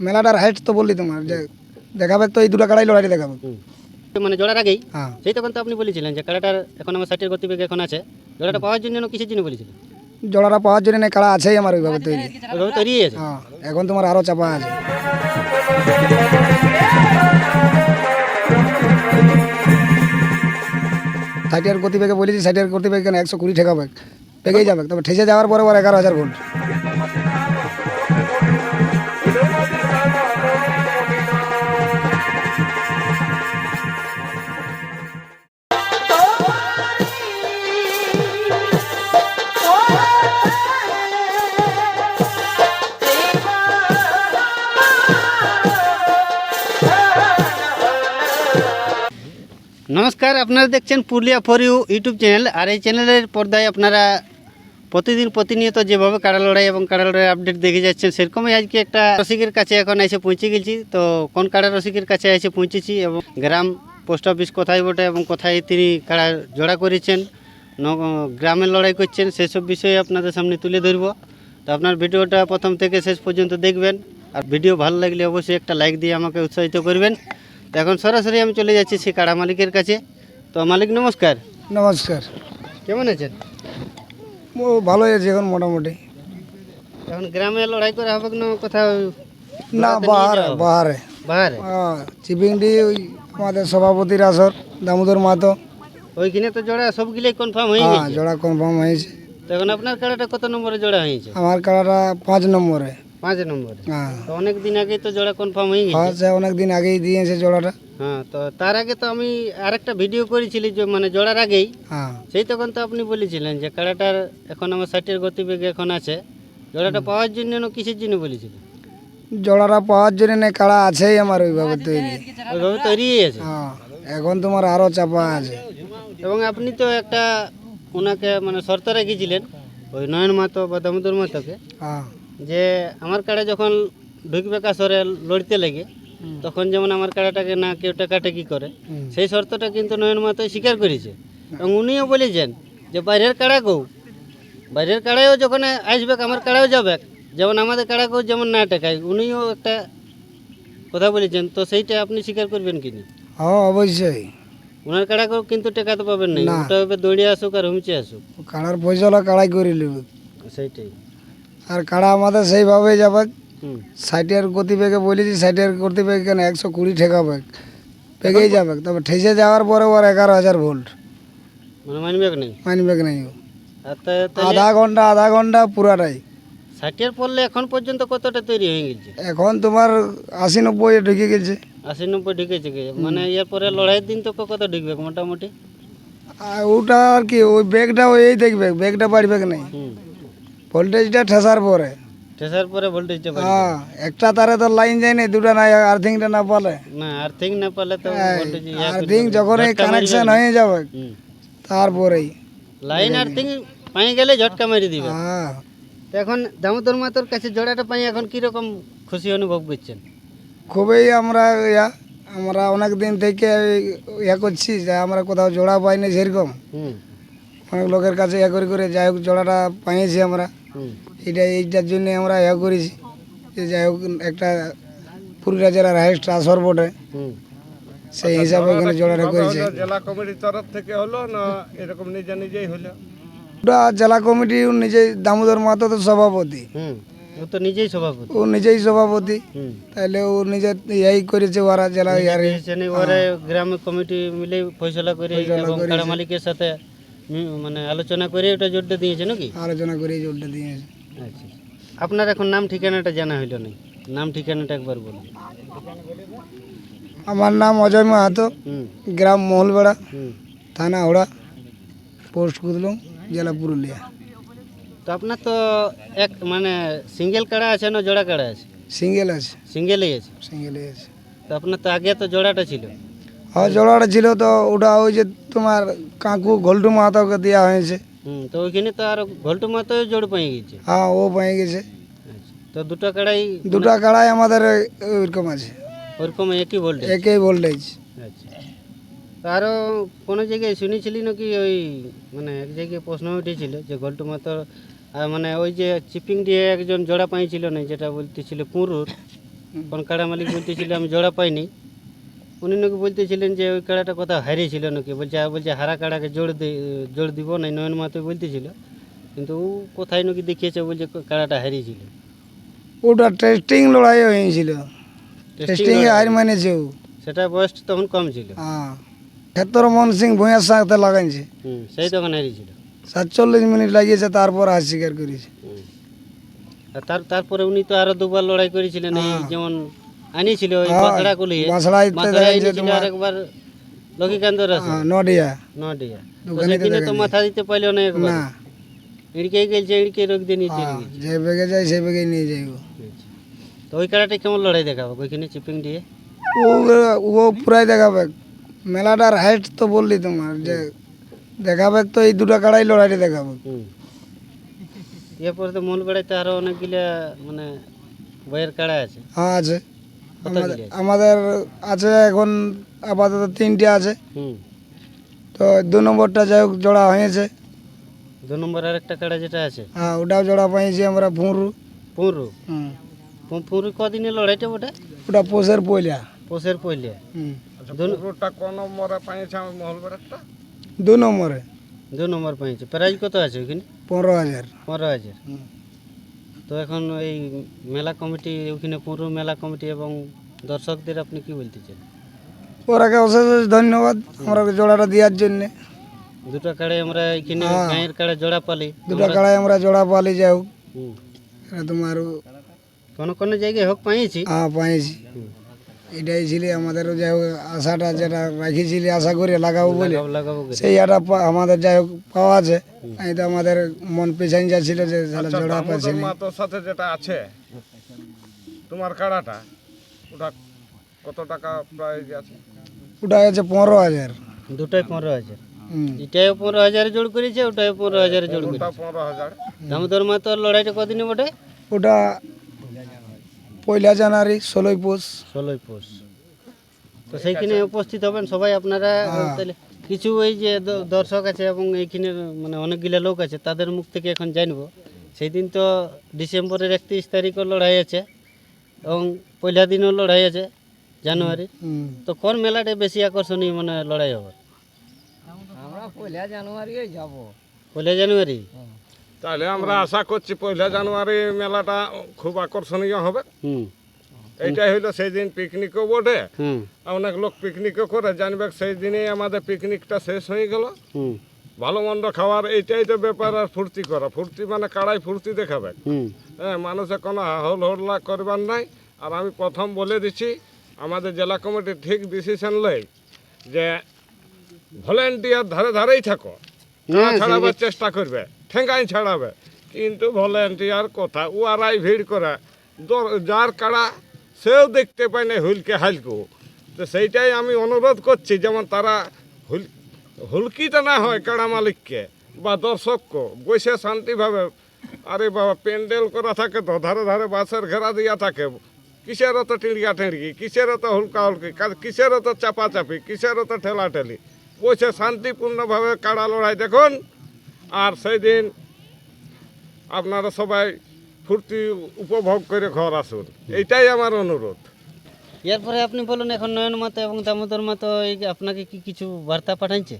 মেলাটার height তো বললি তোমার যে দেখাবে তো এই দুটো কাড়াই লড়াই দেখাবে। মানে জোড়ার আগেই? হ্যাঁ। সেই তখন তো আপনি বলেছিলেন যে কাড়াটার এখন আমার ষাটের গতিবেগ এখন আছে। জোড়াটা পাওয়ার জন্য কিসের জন্য বলেছিলেন? জোড়াটা পাওয়ার জন্য না কাড়া আছেই আমার ওইভাবে তৈরি। ওইভাবে তৈরি আছে। হ্যাঁ এখন তোমার আরও চাপা আছে। ষাটের গতিবেগে বলেছি ষাটের গতিবেগ কেন একশো কুড়ি ঠেকাবে? পেকেই যাবে তবে ঠেসে যাওয়ার পরে ওর এগারো হাজার ভোল্ট। আপনারা দেখছেন Purulia for you YouTube channel আর এই চ্যানেলের পর্দায় আপনারা প্রতিদিন প্রতিনিয়ত যেভাবে কাড়া লড়াই এবং কাড়া লড়াই আপডেট দেখে যাচ্ছেন, সেরকমই আজকে একটা রসিকের কাছে এখন এসে পৌঁছে গেছি। তো কোন কাড়া রসিকের কাছে এসে পৌঁছেছি এবং গ্রাম পোস্ট অফিস কোথায় বটে এবং কোথায় তিনি কাড়া জোড়া করেছেন গ্রামের লড়াই করছেন, সেসব বিষয়ে আপনাদের সামনে তুলে ধরব। তো আপনার ভিডিওটা প্রথম থেকে শেষ পর্যন্ত দেখবেন, আর ভিডিও ভালো লাগলে অবশ্যই একটা লাইক দিয়ে আমাকে উৎসাহিত করবেন। তো এখন সরাসরি আমি চলে যাচ্ছি সেই কাড়া মালিকের কাছে। তো মালিক নমস্কার। নমস্কার। কেমন আছেন? ও ভালোই আছে এখন মোটামুটি। এখন গ্রামে লড়াই করা হবে না কোথাও? না বাহারে বাহারে। বাহারে? হ্যাঁ, চিপিংডি ওই আমাদের সভাপতির আসর দামোদর মাতো ওইখানে তো জোড়া সবগুলোই কনফার্ম হয়ে হ্যাঁ গেছে। জোড়া কনফার্ম হয়েছে। তো এখন আপনার কাড়াটা কত নম্বরে জোড়া হয়েছে? আমার কাড়াটা পাঁচ নম্বরে। পাঁচ নম্বরে। হ্যাঁ। তো অনেক দিন আগেই তো জোড়া কনফার্ম হয়ে গেছে। হ্যাঁ অনেক দিন আগেই দিয়েছে জোড়াটা। হ্যাঁ তো তার আগে তো আমি আরেকটা ভিডিও করেছিলি যে মানে জোড়ার আগেই। হ্যাঁ। সেই তখন তো আপনি বলেছিলেন যে কাড়াটার এখন আমার ষাটের গতিবেগ এখন আছে। জোড়াটা পাওয়ার জন্য না কিসের জন্য বলেছিলেন জোড়াটা পাওয়ার জন্য না কাড়া আছেই আমার ওইভাবে তৈরি। ওইভাবে তৈরি আছে হ্যাঁ এখন তোমার আরও চাপা আছে। এবং আপনি তো একটা ওনাকে মানে শর্ত রেখেছিলেন ওই নয়ন মাতো বা দামোদর মাতোকে। হ্যাঁ। যে আমার কাড়া যখন ঢুকবে কাছরে লড়তে লেগে তখন যেমন আমার কাড়াটাকে না কেউ টাকাটাকি করে সেই শর্তটা কিন্তু নয়ন মাতো স্বীকার করেছে। এবং উনিও বলেছেন যে বাইরের কাড়াকেও বাইরের কাড়ায়ও যখন আসবে আমার কাড়াও যাবে। যেমন আমাদের কাড়া কাড়াকেও যেমন না টাকায় উনিও একটা কথা বলেছেন। তো সেইটা আপনি স্বীকার করবেন কিনা হ্যাঁ অবশ্যই। ওনার কাড়াকেও কিন্তু টেকাতে পাবেন না। না। ওটা দৌড়ে আসুক আর হুমচে আসুক। কাড়ার পয়সালা কাড়াই করে নেবে। সেইটাই। আর কাড়া আমাদের সেইভাবে যাবে হুম। ষাটের গতিবেগে বলেছি ষাটের গতিবেগ কেন একশো কুড়ি ঠেকাবে পেকেই যাবে। তবে ঠেসে যাওয়ার পরে ওর এগারো হাজার ভোল্ট। মানে মানবেক নেই? আধা ঘণ্টা আধা ঘণ্টা পুরাটাই। ষাটের পড়লে এখন পর্যন্ত কতটা তৈরি হয়ে গেছে? এখন তোমার আশি নব্বই ঢুকে গেছে। আশি নব্বই ঢুকেছে মানে এর পরে লড়াইয়ের দিন তো কত ঢুকবে মোটামুটি? ওটা আর কি ওই ব্যাগটা ওই দেখবে ব্যাগটা বাড়বে নাই। ভোল্টেজটা ঠেসার পরে। ঠেসার পরে ভোল্টেজটা হ্যাঁ একটা তারে তো লাইন যায় না দুটা না আর্থিংটা না পালে। না আর্থিং না পালে তো ভোল্টেজ আর্থিং যখন এই কানেকশন হয়ে যাবে তারপরেই। লাইন আর্থিং পাই গেলে ঝটকা মেরে দিবে। হ্যাঁ। তো এখন দামোদর মাতোর কাছে জোড়াটা পাই এখন কীরকম খুশি অনুভব করছেন? খুবই আমরা ইয়া আমরা অনেক দিন থেকে ইয়া করছি যে আমরা কোথাও জোড়া পাইনি সেরকম। অনেক লোকের কাছে ইয়া করে করে যাই হোক জোড়াটা পাইয়েছি আমরা। এটা এইটার জন্য আমরা ইয়া করেছি। যে যাই হোক একটা পুরুলিয়া জেলার হাইস্ট আসর বটে। সেই হিসাবে ওখানে জোড়াটা করেছে। জেলা কমিটির তরফ থেকে হলো না এরকম নিজে নিজেই হলো? ওটা জেলা কমিটি নিজেই দামোদর মাতো তো সভাপতি। ও তো নিজেই সভাপতি। ও নিজেই সভাপতি। তাহলে ও নিজে ইয়াই করেছে ওরা জেলা ইয়ারে। ওরা গ্রাম কমিটি মিলে ফয়সলা করে এবং কাড়া মালিকের সাথে মানে আলোচনা করে ওটা জোরটা দিয়েছে নাকি? আলোচনা করে জোরটা দিয়েছে। আচ্ছা আপনার এখন নাম ঠিকানাটা জানা হইল না। নাম ঠিকানাটা একবার বলুন। আমার নাম অজয় মাহাতো গ্রাম মহলবেড়া থানা ওড়া পোস্ট কুদলুম জেলা পুরুলিয়া। তো আপনার তো এক মানে সিঙ্গেল কাড়া আছে না জোড়া কাড়া আছে? সিঙ্গেল আছে। সিঙ্গেলই আছে? সিঙ্গেলই আছে। তো আপনার তো আগে তো জোড়াটা ছিল। হ্যাঁ জোড়াটা ছিল তো ওটা ওই যে তোমার কাকু ঘোলটু মাহাতোকে দেওয়া হয়েছে। হুম তো ওইখানে তো আর ঘোলটু মাতো জোড় পেয়ে গেছে? হ্যাঁ ও পেয়ে গেছে। আচ্ছা তো দুটো কাড়াই দুটা কাড়াই আমাদের ওইরকম আছে। ওরকম একই ভোল্টেজ একই ভোল্টেজ আচ্ছা আরও কোনো জায়গায় শুনেছিলি নাকি ওই মানে এক জায়গায় প্রশ্ন উঠেছিল যে ঘল্টু মাতো মানে ওই যে চিপিং দিয়ে একজন জোড়া পাইছিল না যেটা বলতেছিল পুরুর কোন কাড়া মালিক বলতেছিল আমি জোড়া পাইনি। উনি নাকি বলতেছিলেন যে ওই কাড়াটা কোথাও হারিয়েছিল নাকি? বলছে আর বলছে হারা কাড়াকে জোর জোড় দিব না নয়ন মাতো বলতেছিল। কিন্তু ও কোথায় নাকি দেখিয়েছে বলছে কাড়াটা হারিয়েছিল। ওটা টেস্টিং লড়াই হয়েছিল। টেস্টিং হার মানেছে ও। সেটা বয়স তখন কম ছিল। হ্যাঁ। ক্ষেত্র মন সিং ভূঁয়ার সাথে লাগাইছে। সেই তখন হারিয়েছিল। সাতচল্লিশ মিনিট লাগিয়েছে তারপর হার স্বীকার করেছে। তার তারপরে উনি তো আরও দুবার লড়াই করেছিলেন এই হ্যাঁ। যেমন আনিয়েছিল ওই বাঁকড়া কুলিয়ে বাঁশড়াইতে বাঁকড়া এনেছিল তোমার- আর একবার লক্ষ্মীকান্ত রাসে হ্যাঁ, নডিয়া নডিয়া সেদিনে তো মাথা দিতে পারল না একবার। না। এড়িকেই গেছে এড়িকে রোগ দিয়ে নিচে হ্যাঁ, যে বেগে যায় সেই বেগে নিয়ে যাইব তো ওই কাড়াটা কেমন লড়াই দেখাবো? ওইখানে চিপিং দিয়ে? ও ও পুরাই দেখাবে। মেলাটার হাইট তো বললি তোমার যে দেখাবে তো এই দুটো কাড়াই লড়াইটা দেখাবে। এরপরে তো মূল বেড়াইতে আরও অনেকগুলা মানে বইয়ের কাড়া আছে। হ্যাঁ আছে। আমাদের- আছে? আমাদের আছে এখন আপাতত তিনটে আছে। তো দু নম্বরটা যাই হোক জোড়া হয়েছে। দু নম্বর আর একটা কাড়া যেটা আছে? হ্যাঁ ওটাও জোড়া পাইছি আমরা ফুঁরু হুম। পুরু কদিনে লড়াইটা ওটা? ওটা পোষের পয়লা। পোষের হুম। আচ্ছা পুরোটা কোন নম্বরে পাইছে আমার মহলবেড়াটা দু নম্বরে। দু নম্বর পাইছে প্রাইজ কত আছে ওইখানে পনেরো হাজার। পনেরো হাজার। হুম। তো এখন এই মেলা কমিটি ওখানে পুরো মেলা কমিটি এবং দর্শকদের আপনি কি বলতে চান? ওরাকে অশেষ অশেষ ধন্যবাদ আমরা জোড়াটা দেওয়ার জন্যে। দুটো কাড়ে আমরা এখানে গায়ের কাড়ে জোড়া পালি। দুটো কাড়ে আমরা জোড়া পালি যাও তোমার কোন কোন জায়গায় হোক পাইছি হ্যাঁ পাইছি। এটাই ছিল আমাদের যাই হোক আশাটা যেটা রাখিছিলি আশা করে লাগাবো বলে। সেই আটা আমাদের যাই হোক পাওয়া আছে। এই তো আমাদের মন পেছান যাচ্ছিল যে তাহলে আচ্ছা জোড়া পাচ্ছি না। মাতোর সাথে যেটা আছে তোমার কাড়াটা ওটা কত টাকা প্রাইজ আছে? ওটা আছে পনেরো হাজার। দুটাই পনেরো হাজার। এটাও পনেরো হাজারে জোড় করেছে ওটাও পনেরো হাজারে জোড় করেছে। পনেরো হাজার। দামোদর মাতোর লড়াইটা কদিনে বটে ওটা পয়লা জানুয়ারি ষোলোই পৌষ। ষোলোই পৌষ। তো সেইখানে উপস্থিত হবেন সবাই আপনারা তাহলে কিছু ওই যে দর্শক আছে এবং এইখানে মানে অনেকগুলো লোক আছে তাদের মুখ থেকে এখন জানব। সেই দিন তো ডিসেম্বরের একত্রিশ তারিখও লড়াই আছে এবং পয়লা দিনও লড়াই আছে জানুয়ারি। তো কোন মেলাটা বেশি আকর্ষণীয় মানে লড়াই হবে আমরা পয়লা জানুয়ারি যাব। পয়লা জানুয়ারি? তাহলে আমরা আশা করছি পয়লা জানুয়ারি মেলাটা খুব আকর্ষণীয় হবে। এইটাই হইল সেই দিন পিকনিকও বটে। অনেক লোক পিকনিকও করে জানবে সেই দিনেই আমাদের পিকনিকটা শেষ হয়ে গেল। ভালো মন্দ খাওয়ার এইটাই তো ব্যাপার আর ফুর্তি করা। ফুর্তি মানে কাড়াই ফুর্তি দেখাবে। হ্যাঁ মানুষে কোনো হল হল্লা করবার নাই। আর আমি প্রথম বলে দিচ্ছি আমাদের জেলা কমিটি ঠিক ডিসিশন লই যে ভলেন্টিয়ার ধারে ধারেই থাকো। হ্যাঁ, ছাড়াবার চেষ্টা করবে। ঠেঙ্গাই ছাড়াবে। কিন্তু ভলেন্টিয়ার কথা, ও আরাই ভিড় করে। যার কাড়া, সেও দেখতে পায় না হুলকে হালকু। তো সেইটাই আমি অনুরোধ করছি, যেমন তারা হুল, হুলকিটা না হয় কাড়া মালিককে, বা দর্শককে, বসে শান্তিভাবে, আরে বাবা, প্যান্ডেল করা থাকে তো, ধারে ধারে বাসের ঘেরা দিয়া থাকে। কিসের তো টিড়িয়া টিড়ি কিসের তো হুলকা হুলকি কিসের তো চাপাচাপি কিসের তো ঠেলা ঠেলি? বসে শান্তিপূর্ণভাবে কাড়া লড়াই দেখুন। আর সেই দিন আপনারা সবাই ফুর্তি উপভোগ করে ঘর আসুন এইটাই আমার অনুরোধ এরপরে আপনি বলুন এখন নয়ন মাতো এবং দামোদর মাতো এই আপনাকে কি কিছু বার্তা পাঠাইছে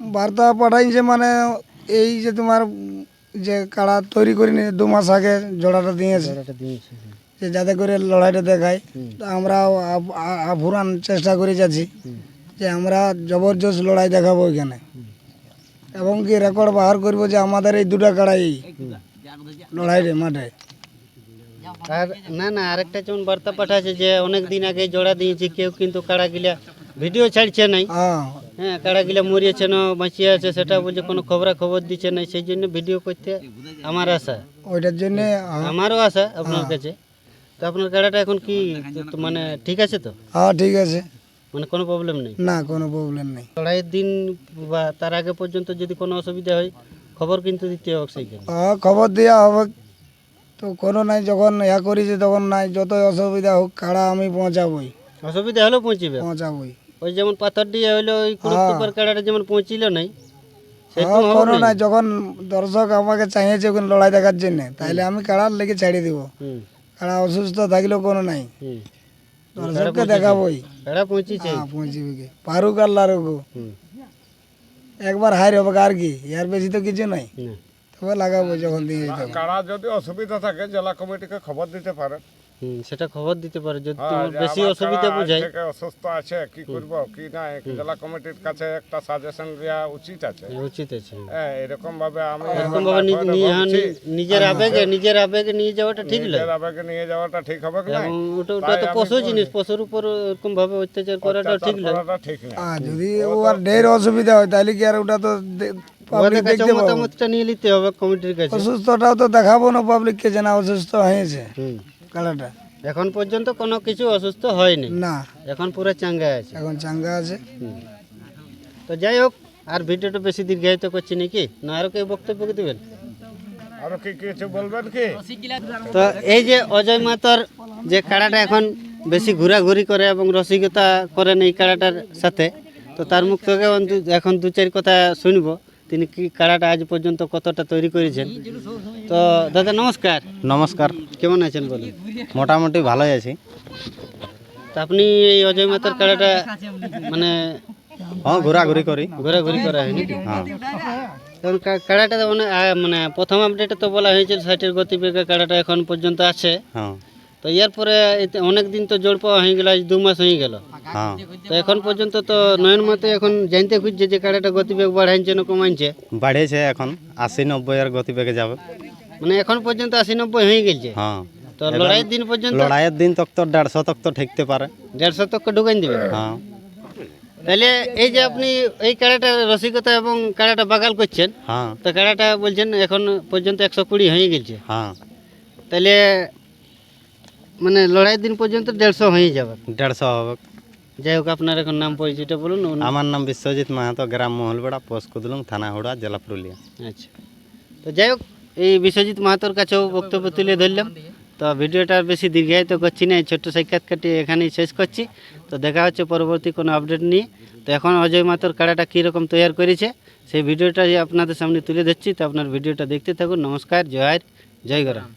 বার্তা পাঠাইছে মানে এই যে তোমার যে কাড়া তৈরি করে নিয়ে দু মাস আগে জোড়াটা দিয়েছে যে যাতে করে লড়াইটা দেখায় তা আমরা আভুরান চেষ্টা করে যাচ্ছি যে আমরা জবরদস্ত লড়াই দেখাবো এখানে এবং কি রেকর্ড বাহার করব যে আমাদের এই দুটা কাড়াই? লড়াই রে মাঠে। আর না না আরেকটা যেমন বার্তা পাঠাচ্ছে যে অনেক দিন আগে জোড়া দিয়েছে কেউ কিন্তু কাড়া গিলা ভিডিও ছাড়ছে নাই। হ্যাঁ। হ্যাঁ কাড়াগিলা মরিয়েছে না বাঁচিয়ে আছে সেটা বলছে কোনো খবরা খবর দিচ্ছে না সেই জন্য ভিডিও করতে আমার আশা। ওইটার জন্যে হ্যাঁ, আমারও আশা আপনার কাছে। তো আপনার কাড়াটা এখন কি মানে ঠিক আছে তো? হ্যাঁ ঠিক আছে। মানে কোনো প্রবলেম নেই? না কোনো প্রবলেম নেই। লড়াইয়ের দিন বা তার আগে পর্যন্ত যদি কোনো অসুবিধা হয় খবর কিন্তু দিতে হবে সেইখানে হ্যাঁ খবর দেওয়া হবে। তো কোনো নাই যখন ইয়া করেছে তখন নাই যতই অসুবিধা হোক কাড়া আমি পৌঁছাবই। অসুবিধা হলেও পৌঁছিবে। পৌঁছাবই। ওই যেমন পাথর দিয়ে হইল ওই কুড়ুকুপার কাড়াটা যেমন পৌঁছিল নাই হ্যাঁ কোনো নাই যখন দর্শক আমাকে চাইছে লড়াই দেখার জন্য তাহলে আমি কাড়ার লেগে ছাড়িয়ে দিব। কারা অসুস্থ থাকলেও কোনো নাই। দর্শককে দেখাবোই। পৌঁছেছে? হ্যাঁ পৌঁছিবে কি পারুক আর লারুক একবার হাই হবে আর কি? এর বেশি তো কিছু নাই। না। তবে লাগাবো যখন দিয়ে কারা যদি অসুবিধা থাকে জেলা কমিটিকে খবর দিতে পারে হুম সেটা খবর দিতে পারে যদি হ্যাঁ, তোমার বেশি অসুবিধা বোঝায়। অসুস্থ আছে কি করব কি না জেলা কমিটির কাছে একটা সাজেশন দেওয়া উচিত আছে। উচিত আছে। হ্যাঁ এরকম ভাবে আমি এরকম ভাবে নি- নি- হ্যাঁ, নি- নিজের আবেগে নিজের আবেগে নিয়ে যাওয়াটা ঠিক লাগে নিজের আবেগে নিয়ে যাওয়াটা ঠিক হবে না ওটা ওটা তো পশু জিনিস পশুর উপর এরকম ভাবে অত্যাচার করাটা ঠিক লাগে করাটা ঠিক না। আর যদি ও আর ঢের অসুবিধা হয় তাহলে কি আর ওটা তো পাবলিক দেখতে মতামতটা নিয়ে নিতে হবে কমিটির কাছে। অসুস্থটাও তো দেখাবো না পাবলিককে যে না অসুস্থ হয়েছে। হুম। কালাটা এখন পর্যন্ত কোনো কিছু অসুস্থ হয়নি। না। এখন পুরো চাঙ্গা আছে। এখন চাঙ্গা আছে। তো যাই হোক আর ভিডিওটা বেশি দীর্ঘায়িত করছি নাকি? না আরও কেউ বক্তব্য দেবেন? আরও কি কিছু বলবেন কি? তো এই যে অজয় মাতর যে কাড়াটা এখন বেশি ঘোরাঘুরি করে এবং রসিকতা করেন এই কাড়াটার সাথে তো তার মুখ থেকে এখন দু চার কথা শুনব। তিনি কি কাড়াটা আজ পর্যন্ত কতটা তৈরি করেছেন? তো দাদা নমস্কার। নমস্কার। কেমন আছেন বলুন? মোটামুটি ভালোই আছি। তা আপনি এই অজয় মাতার কাড়াটা মানে হ্যাঁ ঘোরাঘুরি করি। ঘোরাঘুরি করা হয়নি? হ্যাঁ। কারণ কাড়াটা তো মানে মানে প্রথম আপডেটে তো বলা হয়েছিল ষাটের গতিবেগে কাড়াটা এখন পর্যন্ত আছে। হ্যাঁ। তো এর পরে অনেক দিন তো জোর পাওয়া হয়ে গেল আজ দু মাস হয়ে গেল। হ্যাঁ। তো এখন পর্যন্ত তো নয়ন মতে এখন জানতে খুঁজছে যে কাড়াটা গতিবেগ বাড়াইছে না কমাইছে। বাড়িয়েছে এখন আশি নব্বই আর গতিবেগে যাবে। মানে এখন পর্যন্ত আশি নব্বই হয়ে গেছে। হ্যাঁ। তো লড়াইয়ের দিন পর্যন্ত লড়াইয়ের দিন তক তো দেড়শো তক তো ঠেকতে পারে। দেড়শো তক ঢুকাই দিবে। হ্যাঁ। তাহলে এই যে আপনি এই কাড়াটা রসিকতা এবং কাড়াটা বাগাল করছেন হ্যাঁ। তো কাড়াটা বলছেন এখন পর্যন্ত একশো কুড়ি হয়ে গেছে। হ্যাঁ। তাহলে মানে লড়াইয়ের দিন পর্যন্ত দেড়শো হয়ে যাবে। দেড়শো হবে। যাই হোক আপনার এখন নাম পরিচয়টা বলুন আমার নাম বিশ্বজিৎ মাহাতো গ্রাম মহলবেড়া পোস্ট কুদলুং থানা হুড়া জেলা পুরুলিয়া। আচ্ছা। তো যাই হোক এই বিশ্বজিৎ মাহাতোর কাছেও বক্তব্য তুলে ধরলাম। তো ভিডিওটা আর বেশি দীর্ঘায়িত করছি না এই ছোট্ট সাক্ষাৎকারটি এখানেই শেষ করছি। তো দেখা হচ্ছে পরবর্তী কোনো আপডেট নিয়ে। তো এখন অজয় মাহাতোর কাড়াটা কীরকম তৈরি করেছে সেই ভিডিওটা যে আপনাদের সামনে তুলে ধরছি তো আপনার ভিডিওটা দেখতে থাকুন। নমস্কার জয় জয় গরাম